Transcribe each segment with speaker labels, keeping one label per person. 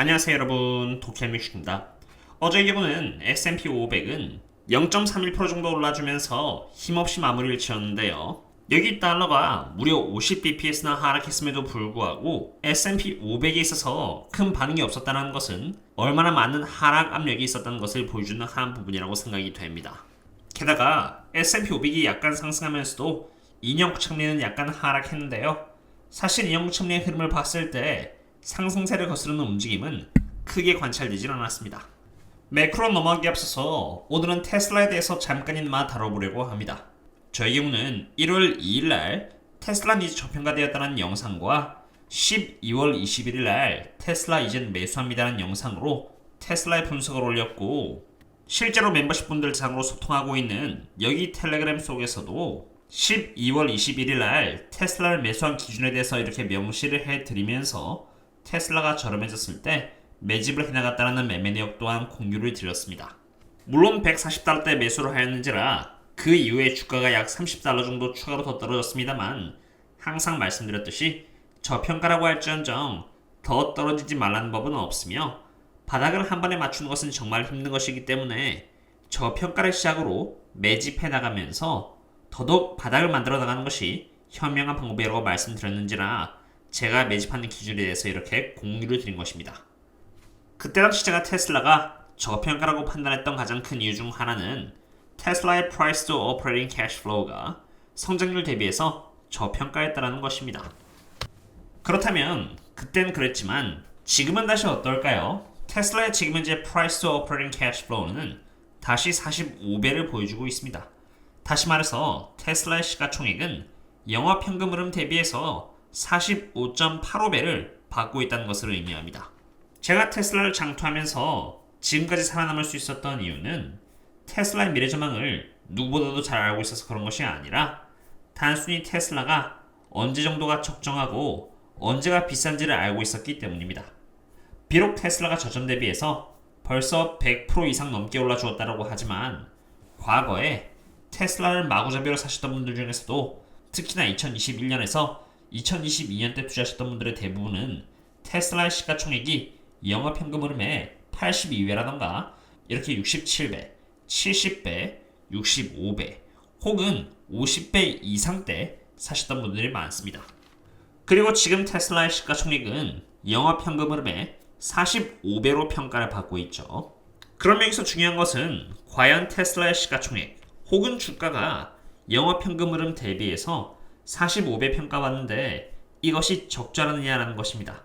Speaker 1: 안녕하세요 여러분 도쿄뮤직입니다. 어제 경우는 S&P 500은 0.31% 정도 올라주면서 힘없이 마무리를 지었는데요. 여기 달러가 무려 50bps나 하락했음에도 불구하고 S&P 500에 있어서 큰 반응이 없었다는 것은 얼마나 많은 하락 압력이 있었다는 것을 보여주는 한 부분이라고 생각이 됩니다. 게다가 S&P 500이 약간 상승하면서도 인형 참리는 약간 하락했는데요. 사실 인형 참리의 흐름을 봤을 때 상승세를 거스르는 움직임은 크게 관찰되질 않았습니다. 매크로 넘어가기 앞서서 오늘은 테슬라에 대해서 잠깐이나마 다뤄보려고 합니다. 저희 경우는 1월 2일 날 테슬라 니즈 저평가되었다는 영상과 12월 21일 날 테슬라 이젠 매수합니다는 영상으로 테슬라의 분석을 올렸고 실제로 멤버십 분들 장으로 소통하고 있는 여기 텔레그램 속에서도 12월 21일 날 테슬라를 매수한 기준에 대해서 이렇게 명시를 해드리면서 테슬라가 저렴해졌을 때 매집을 해나갔다는 매매 내역 또한 공유를 드렸습니다. 물론 140달러대 매수를 하였는지라 그 이후에 주가가 약 30달러 정도 추가로 더 떨어졌습니다만 항상 말씀드렸듯이 저평가라고 할지언정 더 떨어지지 말라는 법은 없으며 바닥을 한 번에 맞추는 것은 정말 힘든 것이기 때문에 저평가를 시작으로 매집해 나가면서 더더욱 바닥을 만들어 나가는 것이 현명한 방법이라고 말씀드렸는지라 제가 매집하는 기준에 대해서 이렇게 공유를 드린 것입니다. 그때 당시 제가 테슬라가 저평가라고 판단했던 가장 큰 이유 중 하나는 테슬라의 Price to Operating Cash Flow가 성장률 대비해서 저평가했다는 것입니다. 그렇다면 그때는 그랬지만 지금은 다시 어떨까요? 테슬라의 지금 현재 Price to Operating Cash Flow는 다시 45배를 보여주고 있습니다. 다시 말해서 테슬라의 시가총액은 영업 현금 흐름 대비해서 45.85배를 받고 있다는 것을 의미합니다. 제가 테슬라를 장투하면서 지금까지 살아남을 수 있었던 이유는 테슬라의 미래 전망을 누구보다도 잘 알고 있어서 그런 것이 아니라 단순히 테슬라가 언제 정도가 적정하고 언제가 비싼지를 알고 있었기 때문입니다. 비록 테슬라가 저점 대비해서 벌써 100% 이상 넘게 올라 주었다고 하지만 과거에 테슬라를 마구잡이로 사셨던 분들 중에서도 특히나 2021년에서 2022년 때 투자하셨던 분들의 대부분은 테슬라의 시가총액이 영업현금 흐름의 82배라던가 이렇게 67배, 70배, 65배 혹은 50배 이상 때 사셨던 분들이 많습니다. 그리고 지금 테슬라의 시가총액은 영업현금 흐름의 45배로 평가를 받고 있죠. 그럼 여기서 중요한 것은 과연 테슬라의 시가총액 혹은 주가가 영업현금 흐름 대비해서 45배 평가받는데 이것이 적절하느냐라는 것입니다.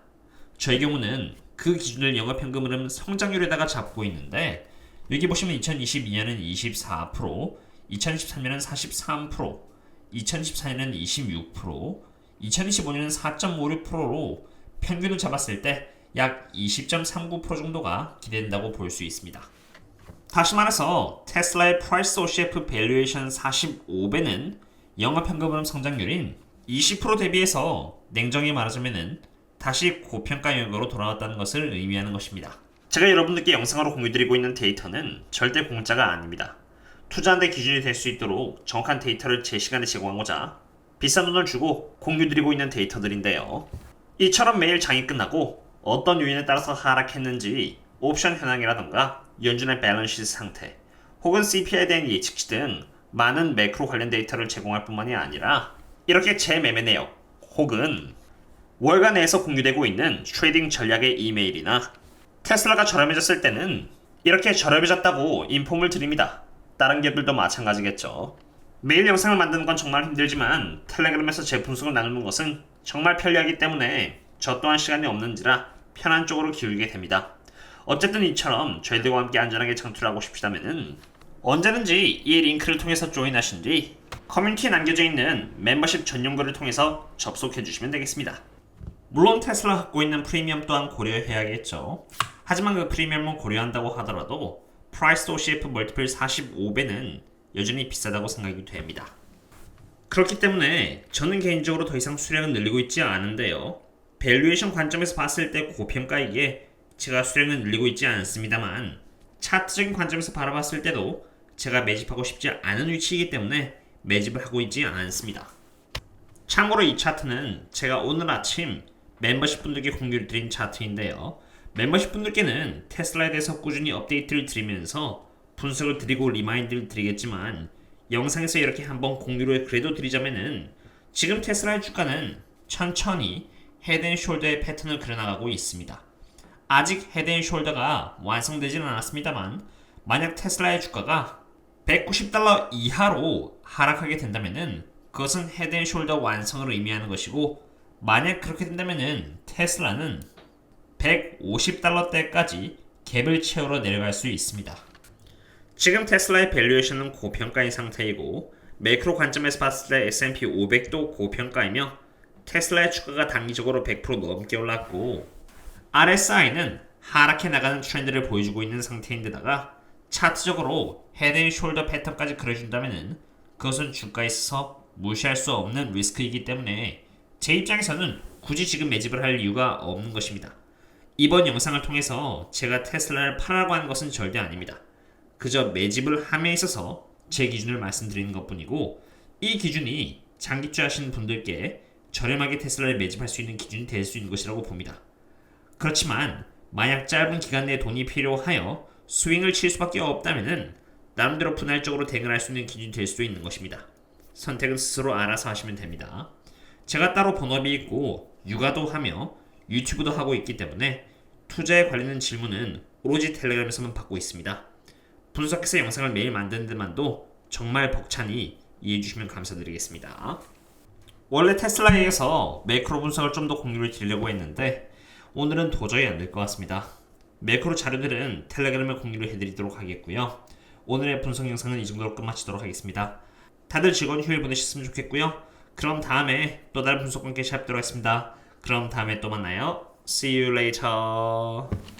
Speaker 1: 저희 경우는 그 기준을 영업현금 흐름 성장률에다가 잡고 있는데 여기 보시면 2022년은 24%, 2023년은 43%, 2014년은 26%, 2025년은 4.56%로 평균을 잡았을 때 약 20.39% 정도가 기대된다고 볼 수 있습니다. 다시 말해서 테슬라의 Price OCF Valuation 45배는 영업현금흐름 성장률인 20% 대비해서 냉정히 말하자면은 다시 고평가 영역으로 돌아왔다는 것을 의미하는 것입니다. 제가 여러분들께 영상으로 공유드리고 있는 데이터는 절대 공짜가 아닙니다. 투자한 데 기준이 될 수 있도록 정확한 데이터를 제 시간에 제공하고자 비싼 돈을 주고 공유드리고 있는 데이터들인데요. 이처럼 매일 장이 끝나고 어떤 요인에 따라서 하락했는지 옵션 현황이라던가 연준의 밸런스 상태 혹은 CPI에 대한 예측치 등 많은 매크로 관련 데이터를 제공할 뿐만이 아니라 이렇게 제 매매 내역 혹은 월간 내에서 공유되고 있는 트레이딩 전략의 이메일이나 테슬라가 저렴해졌을 때는 이렇게 저렴해졌다고 인폼을 드립니다. 다른 기업들도 마찬가지겠죠. 매일 영상을 만드는 건 정말 힘들지만 텔레그램에서 제 분석을 나누는 것은 정말 편리하기 때문에 저 또한 시간이 없는지라 편한 쪽으로 기울게 됩니다. 어쨌든 이처럼 저희들과 함께 안전하게 창출을 하고 싶으시다면 언제든지 이 링크를 통해서 조인하신 뒤 커뮤니티에 남겨져 있는 멤버십 전용글을 통해서 접속해 주시면 되겠습니다. 물론 테슬라 갖고 있는 프리미엄 또한 고려해야겠죠. 하지만 그 프리미엄을 고려한다고 하더라도 프라이스 OCF 멀티플 45배는 여전히 비싸다고 생각이 됩니다. 그렇기 때문에 저는 개인적으로 더 이상 수량을 늘리고 있지 않은데요. 밸류에이션 관점에서 봤을 때 고평가이기에 제가 수량을 늘리고 있지 않습니다만 차트적인 관점에서 바라봤을 때도 제가 매집하고 싶지 않은 위치이기 때문에 매집을 하고 있지 않습니다. 참고로 이 차트는 제가 오늘 아침 멤버십 분들께 공유를 드린 차트인데요. 멤버십 분들께는 테슬라에 대해서 꾸준히 업데이트를 드리면서 분석을 드리고 리마인드를 드리겠지만 영상에서 이렇게 한번 공유를 그래도 드리자면은 지금 테슬라의 주가는 천천히 헤드앤숄더의 패턴을 그려나가고 있습니다. 아직 헤드앤숄더가 완성되지는 않았습니다만 만약 테슬라의 주가가 190달러 이하로 하락하게 된다면은 그것은 헤드앤숄더 완성을 의미하는 것이고 만약 그렇게 된다면은 테슬라는 150달러대까지 갭을 채우러 내려갈 수 있습니다. 지금 테슬라의 밸류에이션은 고평가인 상태이고 매크로 관점에서 봤을 때 S&P 500도 고평가이며 테슬라의 주가가 단기적으로 100% 넘게 올랐고 RSI는 하락해 나가는 트렌드를 보여주고 있는 상태인데다가 차트적으로 헤드앤숄더 패턴까지 그려준다면 그것은 주가에 있어서 무시할 수 없는 리스크이기 때문에 제 입장에서는 굳이 지금 매집을 할 이유가 없는 것입니다. 이번 영상을 통해서 제가 테슬라를 팔라고 하는 것은 절대 아닙니다. 그저 매집을 함에 있어서 제 기준을 말씀드리는 것 뿐이고 이 기준이 장기투 하시는 분들께 저렴하게 테슬라를 매집할 수 있는 기준이 될 수 있는 것이라고 봅니다. 그렇지만 만약 짧은 기간 내에 돈이 필요하여 스윙을 칠 수밖에 없다면은 나름대로 분할적으로 대응할 수 있는 기준이 될 수도 있는 것입니다. 선택은 스스로 알아서 하시면 됩니다. 제가 따로 본업이 있고 육아도 하며 유튜브도 하고 있기 때문에 투자에 관련된 질문은 오로지 텔레그램에서만 받고 있습니다. 분석해서 영상을 매일 만드는 데만도 정말 벅차니 이해해 주시면 감사드리겠습니다. 원래 테슬라에서 매크로 분석을 좀 더 공유를 드리려고 했는데 오늘은 도저히 안 될 것 같습니다. 매크로 자료들은 텔레그램에 공유를 해드리도록 하겠고요. 오늘의 분석 영상은 이 정도로 끝마치도록 하겠습니다. 다들 즐거운 휴일 보내셨으면 좋겠고요. 그럼 다음에 또 다른 분석과 함께 시작하도록 하겠습니다. 그럼 다음에 또 만나요. See you later.